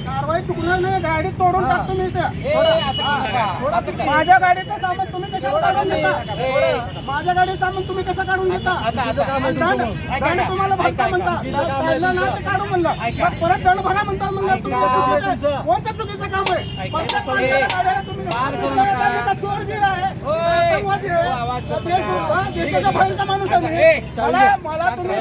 कारवाई चुकणार नाही गाडी तोडून हा. टाकतो मी. माझ्या गाडीचं सामान तुम्ही कशाला काढून घेता माझ्या गाडीचं सामान तुम्ही कसं काढून घेता दंड. तुम्हाला भरता म्हणता. पहिलं ना ते काढू म्हणलं. मग परत दंड भरा म्हणता म्हणलं तुमचं ऐका. चुकीचं काम आहे. गाडीचा चोरगीर आहे. हा, बाहेरचा माणूस. मला तुम्ही.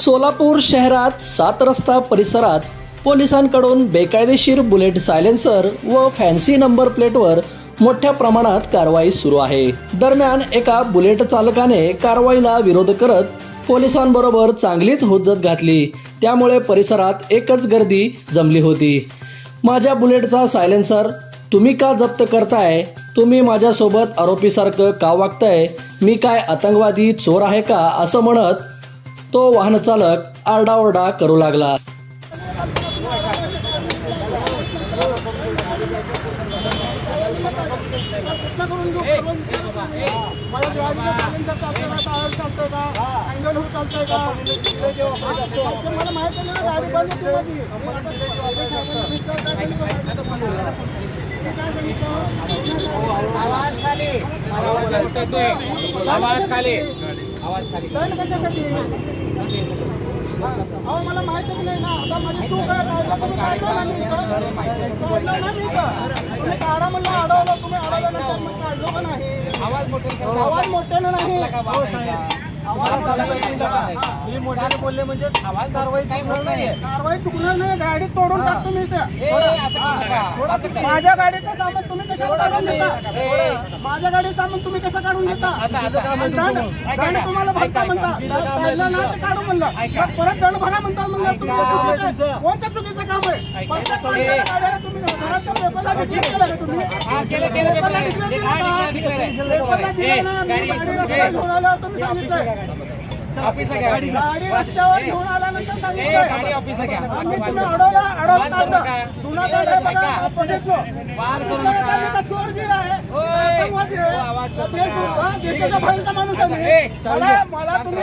सोलापूर शहरात सात रस्ता परिसरात पोलिसांकडून बेकायदेशीर बुलेट सायलेन्सर व फॅन्सी नंबर प्लेटवर मोठ्या प्रमाणात कारवाई सुरू आहे. दरम्यान एका बुलेट चालकाने कारवाईला विरोध करत पोलिसांबरोबर चांगलीच हुज्जत घातली. त्यामुळे परिसरात एकच गर्दी जमली होती. माझ्या बुलेटचा सायलेन्सर तुम्ही का जप्त करताय? तुम्ही माझ्यासोबत आरोपीसारखं का वागताय? मी काय आतंकवादी चोर आहे का? असं म्हणत तो वाहनचालक आरडाओरडा करू लागला. प्रश्न करून घेऊ, करून मला गाडीला silencer चालतंय का, चालतंय का? मला माहिती नाही गाडी बंद होती. आवाज खाली आवाज खाली आवाज खाली कशासाठी अहो माहिती नाही ना आता माझी चूक आहे काढलं तुम्ही काढलं ना मी काढलं ना मी इथं. तुम्ही काढा म्हणलं अडवलं. तुम्ही अडवल्यानंतर मग काढलो का नाही? आवाज मोठे आवाज मोठ्यानं नाही. हो साहेब. मी मोठ्याने बोलले म्हणजे कारवाई चुकणार नाहीये. कारवाई चुकणार नाही गाडी तोडून. टाकतो मी second. माझ्या गाडीचं सामान तुम्ही थोडा काढून. घेता? माझ्या गाडीचं सामान तुम्ही कसं काढून घेता? दंड. तुम्हाला भरता म्हणता. पहिलं ना ते काढू म्हणलं. परत दंड भरा म्हणता म्हणलं. तुमचं ऐका. चुकीचं काम आहे? तुम्ही पेपरला तुम्ही? हा, गाडी- गाडी रस्त्यावर घेऊन गाडी. गाडी. गाडी आल्यानंतर. गाडी घ्या. आम्ही तुम्ही अडवला. काढलं जुना दंड आहे बघा. आपण. गाडीचा चोरगीर आहे. हा, देशाच्या बाहेरचा माणूस आहे. मला मला तुम्ही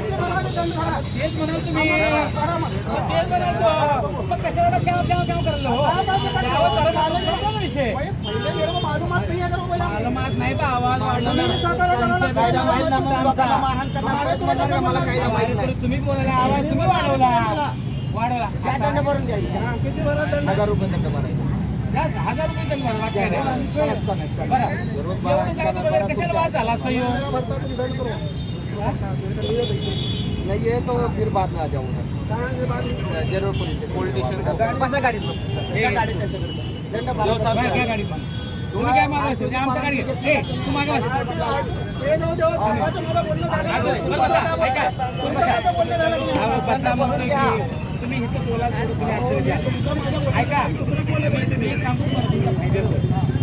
तेच म्हणाल तुम्ही. तेच म्हणाल. मग कशाला केव्हा केव्हा केव्हा करायला हो विषय मालूमात नाही तर आवाज वाढला तुम्ही सहकार्य करा ना. कायदा माहीत नाही म्हणून लोकांना मारहाण करणार परत म्हणणार का मला कायदा माहीत नाही तुम्ही बोलायला आवाज तुम्ही वाढवला वाढवला काय दंड भरून द्यायचा हा, किती भरा दंड? हजार रुपये दंड भरायचा जास्त हजार रुपये नाही. बरं. कशाला वाद झाला असता. हा? ये तो फिर बाद में आ जाऊँ उधर? जरूर पोलीस स्टेशन बसा गाडीत बस. त्या गाडीत त्यांच्याकडे. दंड भरायचा. बाहेर घ्या गाडी पण. तुम्ही काय ते आमच्या गाडी तू मागे बस. बसा, ऐका. बसा. तुम्ही इथं बोला तुम्ही ऐका मी एक सांगतो